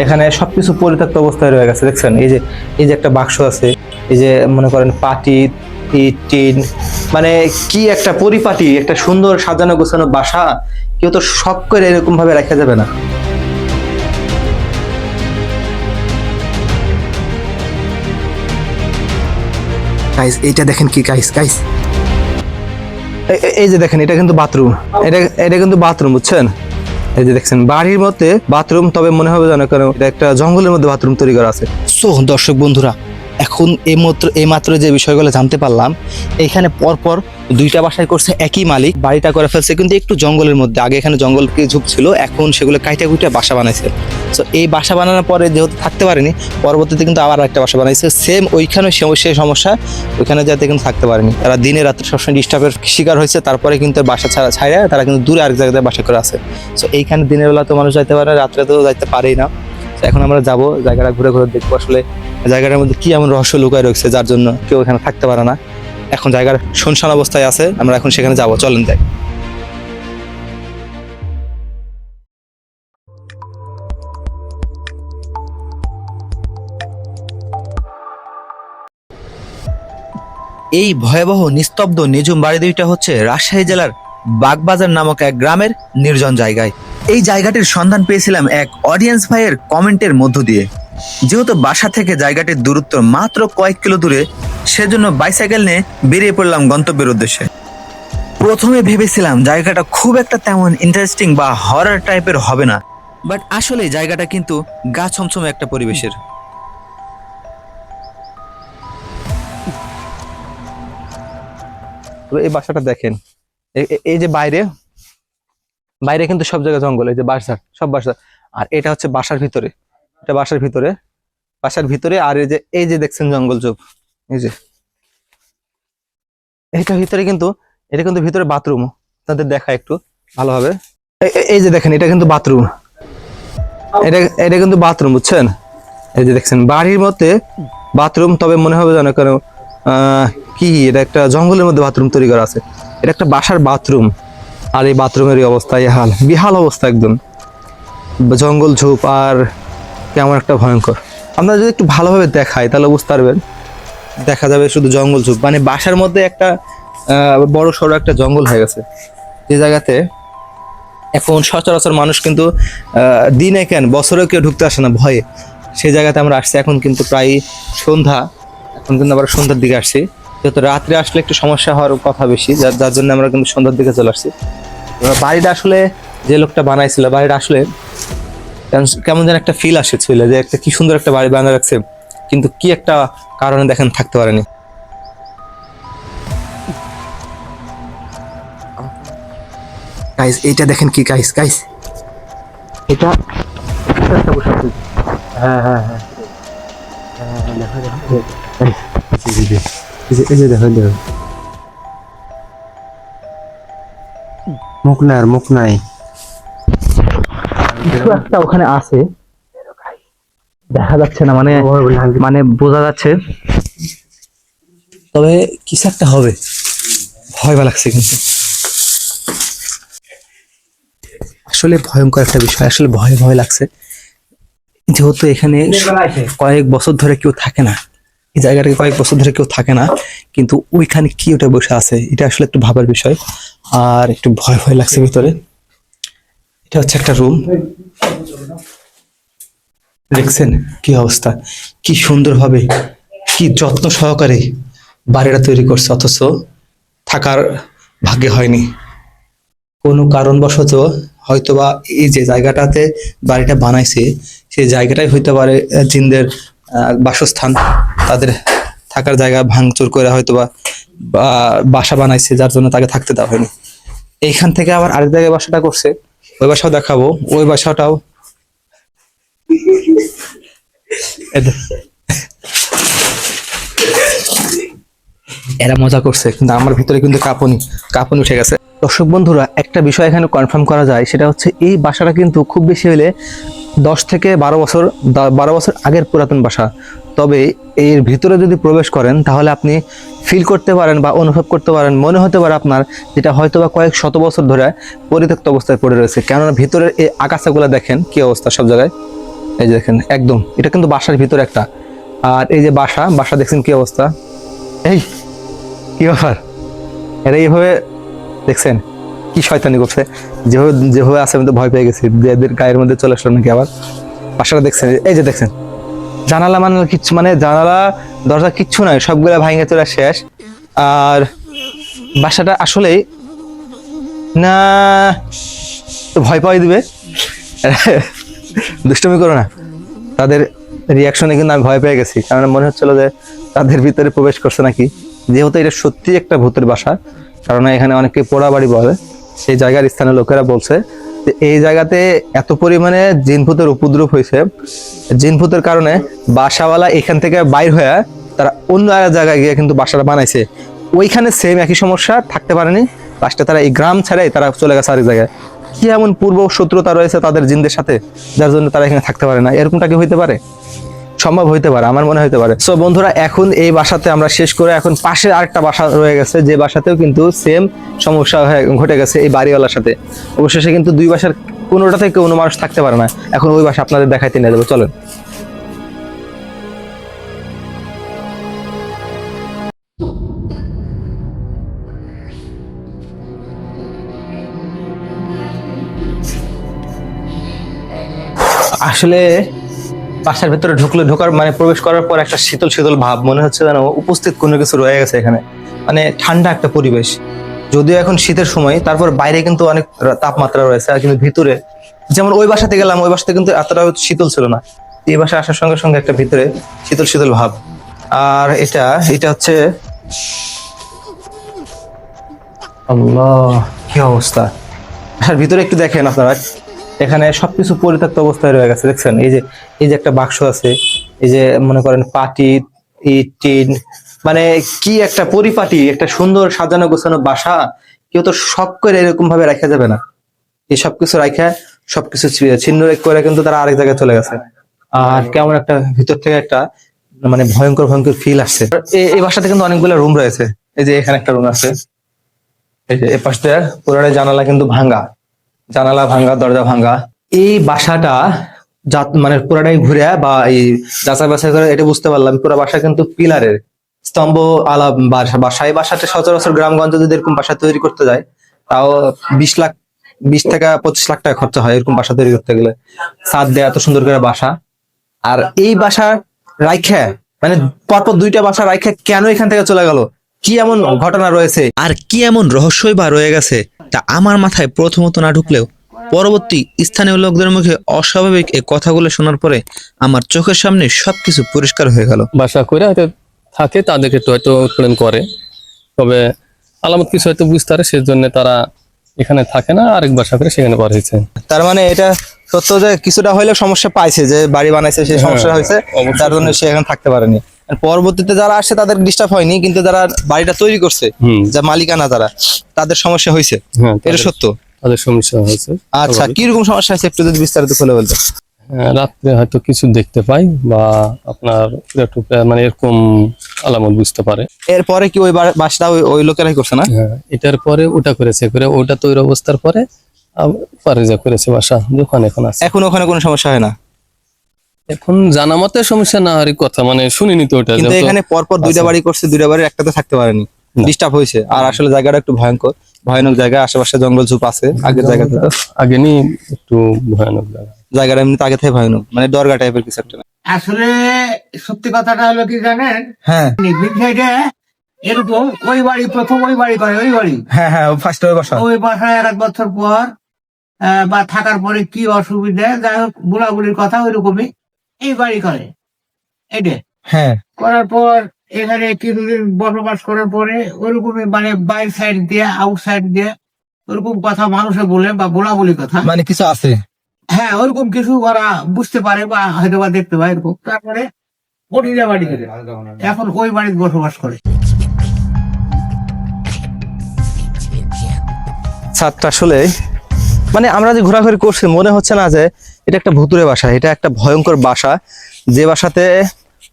এখানে সবকিছু পরিত্যক্ত অবস্থায় রয়ে গেছে দেখছেন? এই যে এই যে একটা বাক্স আছে এই যে মনে করেন পাটি টিন মানে কি একটা পরিপাটি একটা সুন্দর সাজানো গোছানো বাসা কেউ তো শখ করে এরকম ভাবে রাখা যাবে না। গাইস এইটা দেখেন কি গাইস গাইস এই যে দেখেন এটা কিন্তু বাথরুম এটা এটা কিন্তু বাথরুম বুঝছেন? এই যে দেখছেন, বাড়ির মধ্যে বাথরুম তবে মনে হবে যেন কেন এটা একটা জঙ্গলের মধ্যে বাথরুম তৈরি করা আছে। সো, দর্শক বন্ধুরা এখন এই মাত্র এই মাত্র যে বিষয়গুলো জানতে পারলাম, এখানে পরপর দুইটা বাসায় করছে একই মালিক, বাড়িটা করে ফেলছে কিন্তু একটু জঙ্গলের মধ্যে। আগে এখানে জঙ্গল ঝুপ ছিল, এখন সেগুলো কাইটা কুইটা বাসা বানাইছে। তো এই বাসা বানানোর পরে যেহেতু থাকতে পারেনি, পরবর্তীতে কিন্তু আবার একটা বাসা বানাইছে। সেম ওইখানে সেই সমস্যা, ওইখানে যাতে কিন্তু থাকতে পারেনি। তারা দিনে রাত্রে সবসময় ডিস্টার্বের শিকার হয়েছে, তারপরে কিন্তু বাসা ছাড়া ছাড়া তারা কিন্তু দূরে আরেক জায়গায় বাসা করে আছে। তো এইখানে দিনের বেলা তো মানুষ যাইতে পারে রাত্রে তো যাইতে পারেই না। এখন আমরা যাব জায়গাটা ঘুরে ঘুরে দেখব আসলে জায়গাটার মধ্যে কি এমন রহস্য লুকায় রয়েছে যার জন্য কেউ এখানে থাকতে পারে না। এখন জায়গার শুনশান অবস্থায় আছে, আমরা এখন সেখানে যাব। চলেন যাই। এই ভয়াবহ নিস্তব্ধ নিঝুম বাড়ি দুইটা হচ্ছে রাজশাহী জেলার বাগবাজার নামক এক গ্রামের নির্জন জায়গায়। এই জায়গাটির সন্ধান পেয়েছিলাম এক অডিয়েন্স ভাইয়ের কমেন্টের মধ্য দিয়ে। যেহেতু বাসা থেকে জায়গাটির দূরত্ব মাত্র কয়েক কিলো দূরে, সেজন্য বাইসাইকেল নিয়ে বেরিয়ে পড়লাম গন্তব্যের উদ্দেশ্যে। প্রথমে ভেবেছিলাম জায়গাটা খুব একটা তেমন ইন্টারেস্টিং বা হরার টাইপের হবে না বাট আসলে জায়গাটা কিন্তু গা ছমছমে একটা পরিবেশের। এই বাসাটা দেখেন। এই যে বাইরে বাইরে কিন্তু সব জায়গায় জঙ্গল, এই যে বাসার, সব বাসা আর এটা হচ্ছে বাসার ভিতরে, এটা বাসার ভিতরে বাসার ভিতরে, আর এই যে এই যে দেখছেন জঙ্গল চোপ এই যে। এটা ভিতরে কিন্তু, এটা কিন্তু ভিতরে বাথরুম, তাদের দেখা একটু ভালোভাবে এই যে দেখেন, এটা কিন্তু বাথরুম। এটা এটা কিন্তু বাথরুম, বুঝছেন? এই যে দেখছেন, বাড়ির মধ্যে বাথরুম, তবে মনে হবে যেন কেন কি, এটা একটা জঙ্গলের মধ্যে বাথরুম তৈরি করা আছে। এটা একটা বাসার বাথরুম। আর এই বাথরুমের এই অবস্থা হাল। বিহাল অবস্থা একদম। জঙ্গল ঝোপ আর কেমন একটা ভয়ঙ্কর। আপনারা যদি একটু ভালোভাবে দেখাই তাহলে বুঝতে পারবেন। দেখা যাবে শুধু জঙ্গল ঝোপ। মানে বাসার মধ্যে একটা বড় সড়ো একটা জঙ্গল হয়ে গেছে। যে জায়গাতে এখন সচরাচর মানুষ কিন্তু দিনে কেন, বছরেও কেউ ঢুকতে আসে না, ভয়ে। সেই জায়গাতে আমরা আসছি, এখন কিন্তু প্রায় সন্ধ্যা। এখন কিন্তু আবার সন্ধ্যার দিকে আসছি। যেহেতু রাত্রে আসলে একটু সমস্যা হওয়ার কথা বেশি যার জন্য আমরা কিন্তু সন্ধ্যার দিকে চলে আসছি। বাড়িটা আসলে যে লোকটা বানাইছিল বাড়িটা আসলে কেমন- যেন একটা ফিল আসেছিল যে একটা কি সুন্দর একটা বাড়ি বানিয়ে রাখছে কিন্তু কি একটা কারণে দেখেন থাকতে পারেনি গাইস এইটা দেখেন কি গাইস গাইস এটা হ্যাঁ হ্যাঁ হ্যাঁ এই যে দেখো দেখো মুখ নাই আর মুখ নাই। কিছু একটা ওখানে আছে। দেখা যাচ্ছে না মানে মানে বোঝা যাচ্ছে। তবে কিছু একটা হবে। ভয় বা লাগছে কিন্তু। আসলে ভয়ঙ্কর একটা বিষয় আসলে ভয় ভয় লাগছে। যেহেতু এখানে কয়েক বছর ধরে কেউ থাকে না। এই জায়গাটাকে কয়েক বছর ধরে কেউ থাকে না, কিন্তু ওইখানে কি ওটা বসে আছে, এটা আসলে একটু ভাবার বিষয়। আর একটু ভয় ভয় লাগছে ভিতরে। এটা হচ্ছে একটা রুম দেখছেন কি অবস্থা? কি সুন্দরভাবে, কি যত্ন সহকারে বাড়িটা তৈরি করছে, অথচ থাকার ভাগ্যে হয়নি। কোনো কারণবশত হয়তোবা এই যে জায়গাটাতে বাড়িটা বানাইছে, সেই জায়গাটাই হইতে পারে জিনদের বাসস্থান। তাদের থাকার জায়গা ভাঙচুর করে হয়তো বা বাসা বানাইছে, যার জন্য তাকে থাকতে দেওয়া হয়নি। এইখান থেকে আবার আরেক জায়গায় বাসাটা করছে। ওই বাসাও দেখাবো। ওই বাসাটাও এরা মজা করছে, কিন্তু আমার ভিতরে কিন্তু কাঁপুনি। কাঁপুনি উঠে গেছে। দর্শক বন্ধুরা, একটা বিষয় এখানে কনফার্ম করা যায়। সেটা হচ্ছে এই বাসাটা কিন্তু খুব বেশি হলে দশ থেকে বারো বছর বারো বছর আগের পুরাতন বাসা। তবে এর ভিতরে যদি প্রবেশ করেন, তাহলে আপনি ফিল করতে পারেন বা অনুভব করতে পারেন। মনে হতে পারে আপনার যেটা হয়তো বা কয়েক শত বছর ধরে পরিত্যক্ত অবস্থায় পড়ে রয়েছে। কেননা ভিতরের এই আকাশাগুলো দেখেন, কি অবস্থা সব জায়গায়? এই যে দেখেন, একদম। এটা কিন্তু বাসার ভিতরে একটা। আর এই যে বাসা বাসা দেখছেন কি অবস্থা? এই, কি ব্যাপার? এরা এইভাবে দেখছেন? কি শয়তানি করছে? যেভাবে যেভাবে আছে আমি তো ভয় পেয়ে গেছি। যে এদের গায়ের মধ্যে চলে আসলো নাকি আবার? বাসাটা দেখছেন? এই যে দেখছেন। জানালা মানে কিচ্ছু মানে জানালা, দরজা কিচ্ছু নয়, সবগুলা ভাঙে চলে শেষ। আর বাসাটা আসলেই, না তো ভয় পাই দিবে। দুষ্টমি করো না। তাদের রিয়াকশনে কিন্তু আমি ভয় পেয়ে গেছি, কারণ মনে হচ্ছিল যে তাদের ভিতরে প্রবেশ করছে নাকি। যেহেতু এটা সত্যি একটা ভূতের বাসা, কারণ এখানে অনেকে পোড়া বাড়ি বলে। সেই জায়গার স্থানীয় লোকেরা বলছে এই জায়গাতে এত পরিমাণে জিনভূতের উপদ্রব হয়েছে। জিনভূতের কারণে বাসাওয়ালা এখান থেকে বাইর হয়ে তারা অন্য এক জায়গায় গিয়ে কিন্তু বাসাটা বানাইছে। ওইখানে সেম একই সমস্যা, থাকতে পারেনি। লাস্টে তারা এই গ্রাম ছাড়াই তারা চলে গেছে আরেক জায়গায়। কি এমন পূর্ব শত্রুতা রয়েছে তাদের জিনদের সাথে, যার জন্য তারা এখানে থাকতে পারে না? এরকমটা কি হইতে পারে? সম্ভব হইতে পারে, আমার মনে হইতে পারে। সো বন্ধুরা, এখন এই বাসাতে আমরা শেষ করে এখন পাশে আরেকটা বাসা রয়ে গেছে, যে বাসাতেও কিন্তু সেম সমস্যা ঘটে গেছে এই বাড়িওয়ালার সাথে। অবশেষে কিন্তু দুই বাসার কোনোটাতে কোনো মানুষ থাকতে পারে না। এখন ওই বাসা আপনাদের দেখাইতে নিয়ে যাব, চলেন। আসলে বাসার ভেতরে ঢুকলে, ঢোকার মানে প্রবেশ করার পর একটা শীতল শীতল ভাব, মনে হচ্ছে যেন উপস্থিত কোনো কিছু রয়ে গেছে এখানে। মানে ঠান্ডা একটা পরিবেশ। যদিও এখন শীতের সময়, তারপর বাইরে কিন্তু অনেক তাপমাত্রা রয়েছে, আর কিন্তু ভিতরে, যেমন ওই বাসাতে গেলাম, ওই বাসাতে কিন্তু এতটা শীতল ছিল না। এই বাসায় আসার সঙ্গে সঙ্গে একটা ভিতরে শীতল শীতল ভাব। আর এটা এটা হচ্ছে আল্লাহ, কি অবস্থা? ভিতরে একটু দেখেন আপনারা। এখানে সবকিছু পরিত্যক্ত অবস্থায় রয়ে গেছে, দেখছেন? এই যে এই যে একটা বাক্স আছে, এই যে মনে করেন পাটি, ইট, টিন মানে কি একটা পরিপাটি, একটা সুন্দর সাজানো গোছানো বাসা, কেউ তো সব করে এরকম ভাবে রাখা যাবে না। এই সবকিছু রাখা সবকিছু ছিন্ন করে কিন্তু তারা আরেক জায়গায় চলে গেছে। আর কেমন একটা ভিতর থেকে একটা মানে ভয়ঙ্কর ভয়ঙ্কর ফিল আসছে। এই- বাসাতে কিন্তু অনেকগুলো রুম রয়েছে। এই যে এখানে একটা রুম আছে। এই যে দিয়ে পুরাটাই জানালা কিন্তু ভাঙ্গা। জানালা ভাঙ্গা দরজা ভাঙ্গা এই বাসাটা মানে পুরাটাই ঘুরে বা এই যাচাই বাছাই করে এটা বুঝতে পারলাম, পুরো বাসা কিন্তু পিলারের। স্তম্ভ আলা বাসা বাসা। এই বাসাটা সচরাচর গ্রামগঞ্জে যদি এরকম বাসা তৈরি করতে যায়, তাও বিশ লাখ, বিশ থেকে পঁচিশ লাখ টাকা খরচা হয় এরকম বাসা তৈরি করতে গেলে। ছাদ দেয়া, এত সুন্দর করে বাসা। আর এই বাসা রাইখা মানে পরপর দুইটা বাসা রাইখা কেন এখান থেকে চলে গেল? কি এমন ঘটনা রয়েছে? আর কি এমন রহস্যই বা রয়ে গেছে? তা আমার মাথায় প্রথমত না ঢুকলেও পরবর্তী স্থানীয় লোকদের মুখে অস্বাভাবিক এই কথাগুলো শোনার পরে আমার চোখের সামনে সবকিছু পরিষ্কার হয়ে গেল। বাসা করে হয়তো থাকে তাদেরকে একটু হয়তো উৎপাদন করে। তবে আলামত কিছু হয়তো বুঝতে পারে সেজন্য তারা এখানে থাকে না আরেক বাসা করে সেখানে বার হয়েছে। তার মানে এটা সত্য যে কিছুটা হইলে সমস্যা পাইছে যে বাড়ি বানাইছে সেই সমস্যা হয়েছে তার জন্য সে এখানে থাকতে পারেনি। পরবর্তীতে যারা আসছে তাদের ডিস্টার্ব হয়নি কিন্তু যারা বাড়িটা তৈরি করছে যা মালিকানা যারা তাদের সমস্যা হয়েছে। হ্যাঁ এটা সত্য। তাদের সমস্যা হয়েছে। আচ্ছা কীরকম সমস্যা হয়েছে একটু যদি বিস্তারিত খুলে বলতে হ্যাঁ, রাত্রে হয়তো কিছু দেখতে পাই বা আপনার মানে এরকম আলামত বুঝতে পারে। এরপরে কি ওই বাসটা ওই লোকেরাই করছে না? হ্যাঁ এটার পরে ওটা করেছে করে ওটা তৈরি অবস্থার পরে পরে যা করেছে বাসা দোকান এখন আছে। এখন ওখানে কোনো সমস্যা হয় না? এখন জানা মতে সমস্যা না হওয়ারই কথা মানে শুনিনি তো ওটা কিন্তু এখানে পরপর দুইটা বাড়ি করছে দুইটা বাড়ির একটাতে থাকতে পারেনি। ডিস্টার্ব হয়েছে। আর আসলে জায়গাটা একটু ভয়ঙ্কর। ভয়ানক জায়গা আশেপাশে জঙ্গল ঝুপ আছে আগের জায়গাতে তো। আগে নি একটু ভয়ানক জায়গা। জায়গাটা এমনিতে আগে থেকে ভয়ানক মানে দরগা টাইপের কিছু একটা। আসলে সত্যি কথাটা হলো কি জানেন? হ্যাঁ। নির্বিঘ সাইডে এরকম ওই বাড়ি প্রথম ওই বাড়ি করে ওই বাড়ি। হ্যাঁ হ্যাঁ ফার্স্ট ওই বাসা। ওই বাসায় আর এক বছর পর আহ, বা থাকার পরে কি অসুবিধা যাই হোক বুড়াবুড়ির কথা ওই রকমই এই বাড়ি করে এটা হ্যাঁ। করার পর এখানে কিছুদিন বসবাস করার পরে ওরকমই মানে বাইর সাইড দিয়ে আউট সাইড দিয়ে ওরকম কথা মানুষে বলে বা বলাবলি কথা। মানে কিছু আছে? হ্যাঁ ওরকম কিছু ওরা বুঝতে পারে বা হয়তো বা দেখতে পায় এরকম। তারপরে ওটিরা বাড়ি থেকে এখন ওই বাড়িতে বসবাস করে। ছাদটা আসলে মানে আমরা যে ঘোরাঘুরি করছি মনে হচ্ছে না যে এটা একটা ভুতুরে বাসা, এটা একটা ভয়ঙ্কর বাসা। যে বাসাতে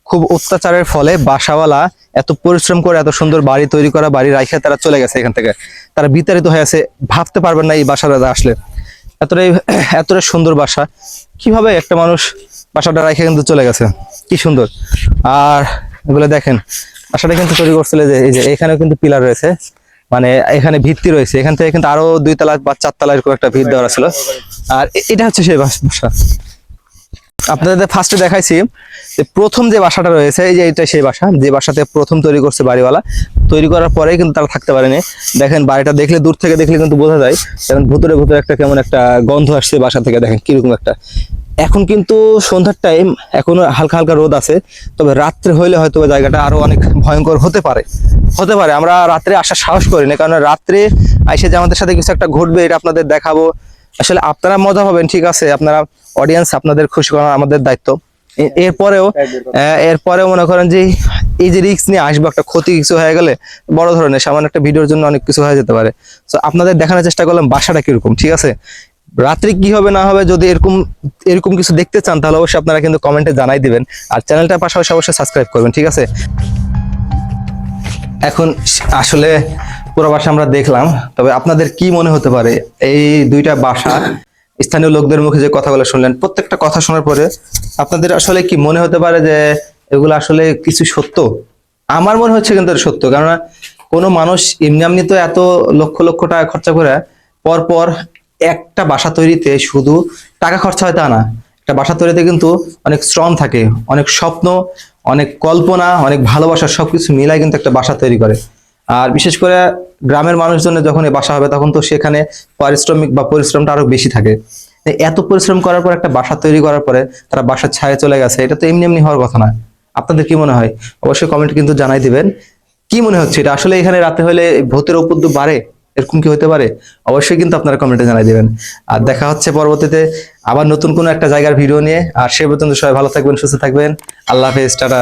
খুব অত্যাচারের ফলে বাসাওয়ালা এত পরিশ্রম করে এত সুন্দর বাড়ি তৈরি করা, বাড়ি রাখে তারা চলে গেছে এখান থেকে। তারা বিতাড়িত হয়ে আছে, ভাবতে পারবেন না এই বাসাটা আসলে। এতটাই এতটাই সুন্দর বাসা। কীভাবে একটা মানুষ বাসাটা রেখে কিন্তু চলে গেছে? কি সুন্দর। আর এগুলো দেখেন, বাসাটা কিন্তু তৈরি করছিল যে, এই যে এখানেও কিন্তু পিলার রয়েছে। মানে এখানে ভিত্তি রয়েছে। এখান থেকে কিন্তু আরও দুই তলা বা চার তলা এরকম একটা ভিত দেওয়া ছিল। আর এটা হচ্ছে সেই বাস- আপনাদের ফার্স্টে দেখাইছি যে প্রথম যে বাসাটা রয়েছে, এই যে এটা সেই বাসা, যে বাসাতে প্রথম তৈরি করছে বাড়িওয়ালা। তৈরি করার পরেই কিন্তু তারা থাকতে পারেনি। দেখেন বাড়িটা দেখলে, দূর থেকে দেখলে কিন্তু বোঝা যায়, যেমন ভুতুরে ভুতুরে একটা কেমন একটা গন্ধ আসছে বাসা থেকে, দেখেন কীরকম একটা। এখন কিন্তু সন্ধ্যার টাইম এখনও হালকা হালকা রোদ আছে, তবে রাত্রে হইলে হয়তো জায়গাটা আরও অনেক ভয়ঙ্কর হতে পারে। হতে পারে, আমরা রাত্রে আসার সাহস করি না কারণ রাত্রে আইসে যে আমাদের সাথে কিছু একটা ঘটবে, এটা আপনাদের দেখাবো। আসলে আপনারা মজা পাবেন ঠিক আছে? আপনারা অডিয়েন্স আপনাদের খুশি করা আমাদের দায়িত্ব। এরপরেও এরপরেও মনে করেন যে এই যে রিস্ক নিয়ে আসব একটা ক্ষতি কিছু হয়ে গেলে বড় ধরনের সামান্য একটা ভিডিওর জন্য অনেক কিছু হয়ে যেতে পারে। তো আপনাদের দেখানোর চেষ্টা করলাম বাসাটা কীরকম ঠিক আছে? রাত্রে কি হবে না হবে যদি এরকম এরকম কিছু দেখতে চান তাহলে অবশ্যই আপনারা কিন্তু কমেন্টে জানাই দিবেন। আর চ্যানেলটার পাশাপাশি অবশ্যই সাবস্ক্রাইব করবেন ঠিক আছে? এখন আসলে পুরো বাসা আমরা দেখলাম, তবে আপনাদের কি মনে হতে পারে, এই দুইটা বাসা স্থানীয় লোকদের মুখে যে কথাগুলো শুনলেন, প্রত্যেকটা কথা শোনার পরে আপনাদের আসলে কি মনে হতে পারে যে এগুলো আসলে কিছু সত্য? আমার মনে হচ্ছে কিন্তু সত্য, কেননা কোনো মানুষ এমনি তো এত লক্ষ লক্ষ টাকা খরচা করে পর পর একটা বাসা তৈরিতে শুধু টাকা খরচা হয় তা না। একটা বাসা তৈরিতে কিন্তু অনেক শ্রম থাকে, অনেক স্বপ্ন, অনেক কল্পনা, অনেক ভালোবাসা সবকিছু মিলাই কিন্তু একটা বাসা তৈরি করে। আর বিশেষ করে গ্রামের মানুষজনের যখন এই বাসা হবে, তখন তো সেখানে পারিশ্রমিক বা পরিশ্রমটা আরও বেশি থাকে। এত পরিশ্রম করার পর একটা বাসা তৈরি করার পরে তারা বাসার ছায়ে চলে গেছে, এটা তো এমনি এমনি হওয়ার কথা না। আপনাদের কি মনে হয়? অবশ্যই কমেন্ট কিন্তু জানাই দিবেন। কি মনে হচ্ছে এটা? আসলে এখানে রাতে হলে ভূতের উপদ্রব বাড়ে? এরকম কি হতে পারে? অবশ্যই কিন্তু আপনারা কমেন্টে জানাই দিবেন। আর দেখা হচ্ছে পরবর্তীতে আবার নতুন কোনো একটা জায়গার ভিডিও নিয়ে। আর সে পর্যন্ত সবাই ভালো থাকবেন, সুস্থ থাকবেন। আল্লাহ হাফেজ, টাটা।